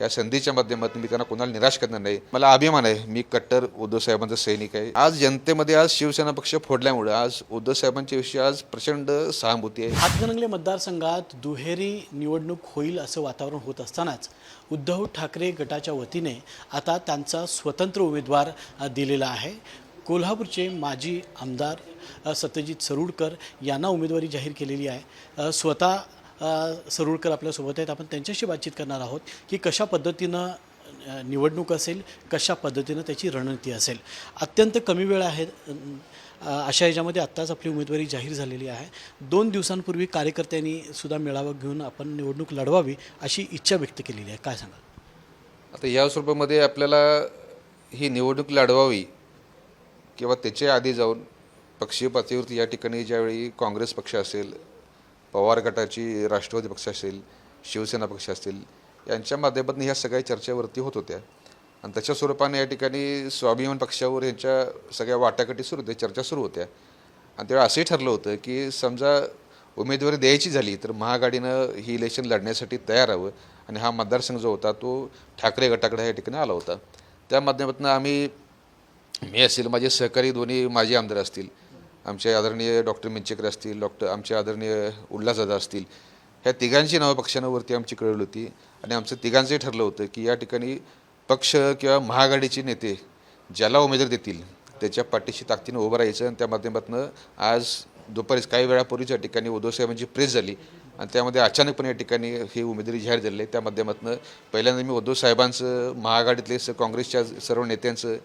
या संधीच्या माध्यमातून मी त्यांना कोणाला निराश करणार नाही. मला अभिमान आहे. मी कट्टर उद्धव साहेबांचा सैनिक आहे. आज जनतेमध्ये आज शिवसेना पक्ष फोडल्यामुळे आज उद्धव साहेबांच्या विषयी आज प्रचंड सहानुभूती आहे. हातकणंगले मतदारसंघात दुहेरी निवडणूक होईल असं वातावरण होत असतानाच उद्धव ठाकरे गटाच्या वतीने आता त्यांचा स्वतंत्र उमेदवार दिलेला आहे. कोल्हापूरचे माजी आमदार सत्यजित सरुडकर यांना उमेदवारी जाहीर केलेली आहे. स्वतः सरुळकर आपल्यासोबत आहेत. आपण त्यांच्याशी बातचीत करणार आहोत की कशा पद्धतीनं निवडणूक असेल कशा पद्धतीनं त्याची रणनीती असेल. अत्यंत कमी वेळ आहे. अशा ह्याच्यामध्ये आत्ताच आपली उमेदवारी जाहीर झालेली आहे. दोन दिवसांपूर्वी कार्यकर्त्यांनी सुद्धा मेळावा घेऊन आपण निवडणूक लढवावी अशी इच्छा व्यक्त केलेली आहे. काय सांगाल? आता या स्वरूपामध्ये आपल्याला ही निवडणूक लढवावी किंवा त्याच्या आधी जाऊन पक्षीय पातळीवरती या ठिकाणी ज्यावेळी काँग्रेस पक्ष असेल पवार गटाची राष्ट्रवादी पक्ष असेल शिवसेना पक्ष असतील यांच्या माध्यमातून ह्या सगळ्या चर्चेवरती होत होत्या. आणि त्याच्या स्वरूपाने या ठिकाणी स्वाभिमान पक्षावर यांच्या सगळ्या वाटाकटी सुरू होत्या चर्चा सुरू होत्या. आणि तेव्हा असंही ठरलं होतं की समजा उमेदवारी द्यायची झाली तर महाआघाडीनं ही इलेक्शन लढण्यासाठी तयार हवं. आणि हा मतदारसंघ जो होता तो ठाकरे गटाकडे या ठिकाणी आला होता. त्या माध्यमातून आम्ही मी असेल माझे सहकारी दोन्ही माजी आमदार असतील आमचे आदरणीय डॉक्टर मिंचेकर असतील डॉक्टर आमचे आदरणीय उल्हासदादा असतील ह्या तिघांची नावं पक्षांवरती आमची कळवली होती. आणि आमचं तिघांचंही ठरलं होतं की या ठिकाणी पक्ष किंवा महाआघाडीचे नेते ज्याला उमेदवार देतील त्याच्या पाठीशी ताकदीनं उभं राहायचं. आणि त्या माध्यमातून आज दुपारीच काही वेळापूर्वीच या ठिकाणी उद्धवसाहेबांची प्रेस झाली. आणि त्यामध्ये अचानकपणे या ठिकाणी ही उमेदवारी जाहीर झाली. आहे त्या माध्यमातून पहिल्यांदा मी उद्धवसाहेबांचं महाआघाडीतले स काँग्रेसच्या सर्व नेत्यांचं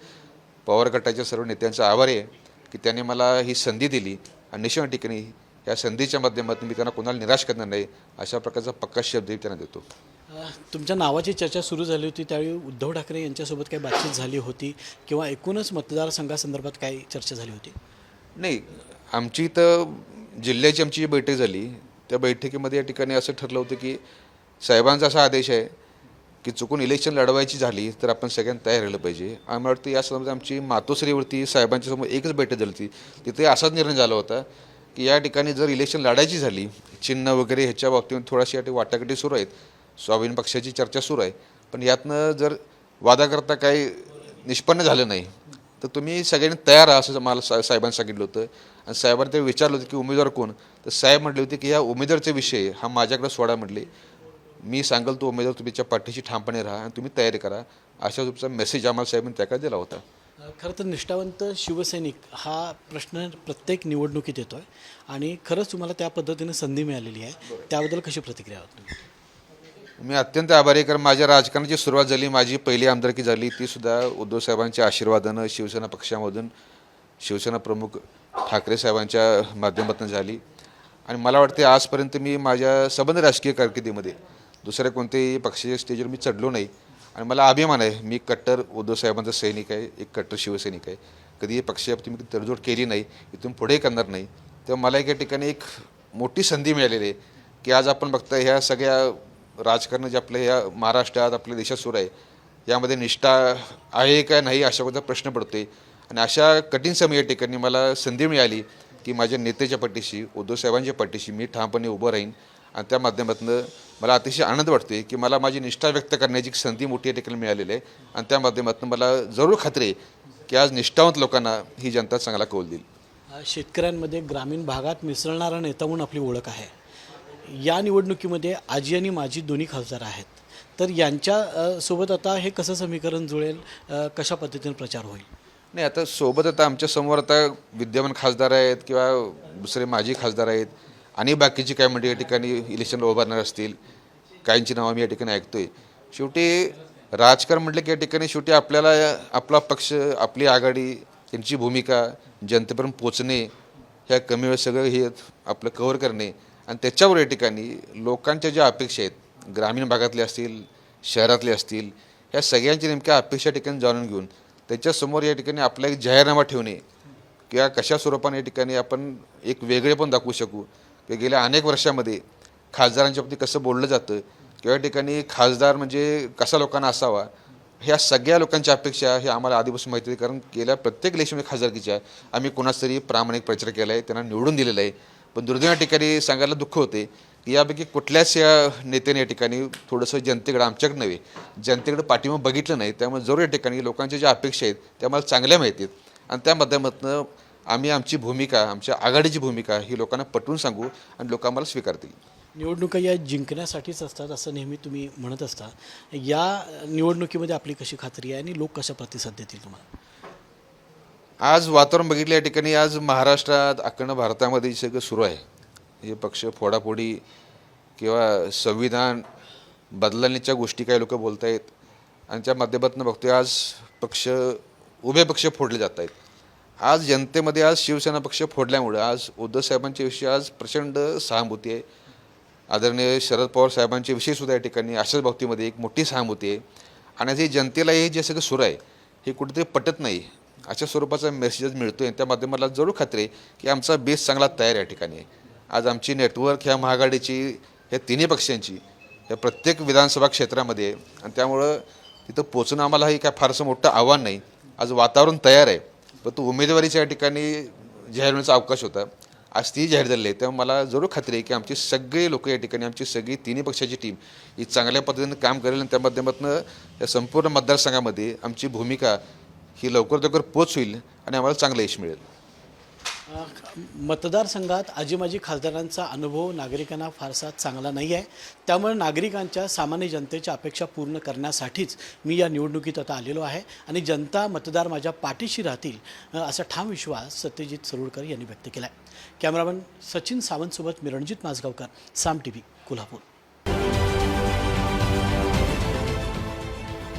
पवार गटाच्या सर्व नेत्यांचा आभार आहे. की त्यांनी मला ही संधी दिली आणि निश्चित ठिकाणी या संधीच्या माध्यमातून मी त्यांना कोणाला निराश करणार नाही अशा प्रकारचा पक्का शब्द त्यांना देतो. तुमच्या नावाची चर्चा सुरू झाली होती त्यावेळी उद्धव ठाकरे यांच्यासोबत काही बातचीत झाली होती किंवा एकूणच मतदारसंघासंदर्भात काही चर्चा झाली होती? नाही आमची तर जिल्ह्याची आमची जी बैठक झाली त्या बैठकीमध्ये या ठिकाणी असं ठरलं होतं की साहेबांचा असा आदेश आहे की चुकून इलेक्शन लढवायची झाली तर आपण सगळ्यांना तयार राहिलं पाहिजे. आम्हाला वाटतं या संदर्भात आमची मातोश्रीवरती साहेबांच्या समोर एकच बैठक झाली होती. तिथे असाच निर्णय झाला होता की या ठिकाणी जर इलेक्शन लढायची झाली चिन्ह वगैरे ह्याच्या बाबतीत थोडाशी या ठिकाणी वाटाघाटी सुरू आहेत. स्वाभिमान पक्षाची चर्चा सुरू आहे. पण यातनं जर वादाकरता काही निष्पन्न झालं नाही तर तुम्ही सगळ्यांनी तयार आहात असं मला सा साहेबांनी सांगितलं होतं. आणि साहेबांनी ते विचारलं होतं की उमेदवार कोण? तर साहेब म्हटले होते की या उमेदवारचे विषय हा माझ्याकडे सोडा म्हटले. मी सांगेल तो उमेदवार तुमच्या पाठीशी ठामपणे राहा आणि तुम्ही तयारी करा. अशा तुमचा मेसेज आम्हाला साहेबांनी त्याकडे दिला होता. खरं तर निष्ठावंत शिवसैनिक हा प्रश्न प्रत्येक निवडणुकीत येतो आहे आणि खरंच तुम्हाला त्या पद्धतीने संधी मिळालेली आहे. त्याबद्दल कशी प्रतिक्रिया तुम्ही? मी अत्यंत आभारी कारण माझ्या राजकारणाची सुरुवात झाली माझी पहिली आमदारकी झाली ती सुद्धा उद्धव साहेबांच्या आशीर्वादानं शिवसेना पक्षामधून शिवसेना प्रमुख ठाकरे साहेबांच्या माध्यमातून झाली. आणि मला वाटते आजपर्यंत मी माझ्या संबंध राजकीय कारकिर्दीमध्ये दुसऱ्या कोणत्याही पक्षाच्या स्टेजवर मी चढलो नाही. आणि मला अभिमान आहे मी कट्टर उद्धव साहेबांचा सैनिक आहे एक कट्टर शिवसैनिक आहे. कधी पक्षाबाबतीत मी तडजोड केली नाही इथून पुढे करणार नाही. तेव्हा मला एका ठिकाणी एक मोठी संधी मिळालेली आहे की आज आपण बघता ह्या सगळ्या राजकारण जे आपल्या ह्या महाराष्ट्रात आपल्या देशात सुरू आहे यामध्ये निष्ठा आहे का नाही अशा कोणता प्रश्न आहे आणि अशा कठीण समय या ठिकाणी मला संधी मिळाली की माझ्या नेत्याच्या पाठीशी उद्धव साहेबांच्या पाठीशी मी ठामपणे उभं राहीन. आणि त्या माध्यमातून मला अतिशय आनंद वाटतोय की मला माझी निष्ठा व्यक्त करण्याची संधी मोठी या ठिकाणी मिळालेली आहे. आणि त्या माध्यमातून मला जरूर खात्री आहे की आज निष्ठावंत लोकांना ही जनता चांगला कौल देईल. शेतकऱ्यांमध्ये ग्रामीण भागात मिसळणारा नेता म्हणून आपली ओळख आहे. या निवडणुकीमध्ये आजी आणि माजी दोन्ही खासदार आहेत. तर यांच्या सोबत आता हे कसं समीकरण जुळेल? कशा पद्धतीने प्रचार होईल? नाही आता सोबत आता आमच्यासमोर आता विद्यमान खासदार आहेत किंवा दुसरे माजी खासदार आहेत. आणि बाकीची काय म्हणजे या ठिकाणी इलेक्शनला उभारणार असतील काहींची नावं मी या ठिकाणी ऐकतोय. शेवटी राजकारण म्हटलं की या ठिकाणी शेवटी आपल्याला आपला पक्ष आपली आघाडी त्यांची भूमिका जनतेपर्यंत पोचणे ह्या कमी वेळ सगळं हे आपलं कव्हर करणे आणि त्याच्यावर या ठिकाणी लोकांच्या ज्या अपेक्षा आहेत ग्रामीण भागातले असतील शहरातले असतील ह्या सगळ्यांच्या नेमक्या अपेक्षा ठिकाणी जाणून घेऊन त्याच्यासमोर या ठिकाणी आपला एक जाहीरनामा ठेवणे किंवा कशा स्वरूपाने या ठिकाणी आपण एक वेगळे पण दाखवू शकू की गेल्या अनेक वर्षामध्ये खासदारांच्या बाबतीत कसं बोललं जातं किंवा या ठिकाणी खासदार म्हणजे कसा लोकांना असावा ह्या सगळ्या लोकांच्या अपेक्षा हे आम्हाला आधीपासून माहिती आहे कारण गेल्या प्रत्येक इलेक्शनमध्ये खासदारकीच्या आम्ही कोणाच तरी प्रामाणिक प्रचार केला आहे त्यांना निवडून दिलेला आहे पण दुर्दैव ठिकाणी सांगायला दुःख होते की यापैकी कुठल्याच या नेत्याने या ठिकाणी थोडंसं जनतेकडे आमच्याकडे नव्हे जनतेकडे पाठिंबा बघितलं नाही. त्यामुळे जरूर या ठिकाणी लोकांच्या ज्या अपेक्षा आहेत त्या मला चांगल्या माहिती आहेत. आणि त्या माध्यमातून आम्ही आमची भूमिका आमच्या आघाडीची भूमिका ही लोकांना पटवून सांगू आणि लोक आम्हाला स्वीकारतील. निवडणुका या जिंकण्यासाठीच असतात असं नेहमी तुम्ही म्हणत असता. या निवडणुकीमध्ये आपली कशी खात्री आहे आणि लोक कशा प्रतिसाद देतील तुम्हाला? आज वातावरण बघितलं या ठिकाणी आज महाराष्ट्रात अखंड भारतामध्ये जे सगळं सुरू आहे. हे पक्ष फोडाफोडी किंवा संविधान बदलण्याच्या गोष्टी काही लोक बोलत आहेत आणि त्या माध्यमातून बघतोय आज पक्ष उभे पक्ष फोडले जात आहेत आज जनतेमध्ये आज शिवसेना पक्ष फोडल्यामुळे आज उद्धव साहेबांच्या विषयी आज प्रचंड सहानुभूती आहे. आदरणीय शरद पवार साहेबांच्या विषयी सुद्धा या ठिकाणी अशाच बाबतीमध्ये एक मोठी सहानुभूती आहे. आणि जे जनतेला हे जे सगळं सुरू आहे हे कुठेतरी पटत नाही. अशा स्वरूपाचा मेसेज मिळतोय. त्या माध्यमाला जरूर खात्री आहे की आमचा बेस चांगला तयार आहे या ठिकाणी. आज आमची नेटवर्क ह्या महाआघाडीची ह्या तिन्ही पक्षांची या प्रत्येक विधानसभा क्षेत्रामध्ये आणि त्यामुळं तिथं पोचणं आम्हाला हे काय फारसं मोठं आव्हान नाही. आज वातावरण तयार आहे. परंतु उमेदवारीच्या या ठिकाणी जाहीर होण्याचा अवकाश होता. आज ती जाहीर झाली आहे. तेव्हा मला जरूर खात्री आहे की आमची सगळे लोक या ठिकाणी आमची सगळी तिन्ही पक्षाची टीम ही चांगल्या पद्धतीने काम करेल आणि त्या माध्यमातून या संपूर्ण मतदारसंघामध्ये आमची भूमिका ही लवकर लवकर पोच होईल आणि आम्हाला चांगलं यश मिळेल. मतदारसंघात आजी माजी खासदारांचा अनुभव नागरिकांना फारसा चांगला नाही आहे. त्यामुळे नागरिकांच्या सामान्य जनतेच्या अपेक्षा पूर्ण करण्यासाठीच मी या निवडणुकीत आता आलेलो आहे आणि जनता मतदार माझ्या पाठीशी राहतील असा ठाम विश्वास सत्यजित सरुडकर यांनी व्यक्त केला आहे कॅमेरामॅन सचिन सावंतसोबत मी रणजित माझगावकर साम टी व्ही कोल्हापूर.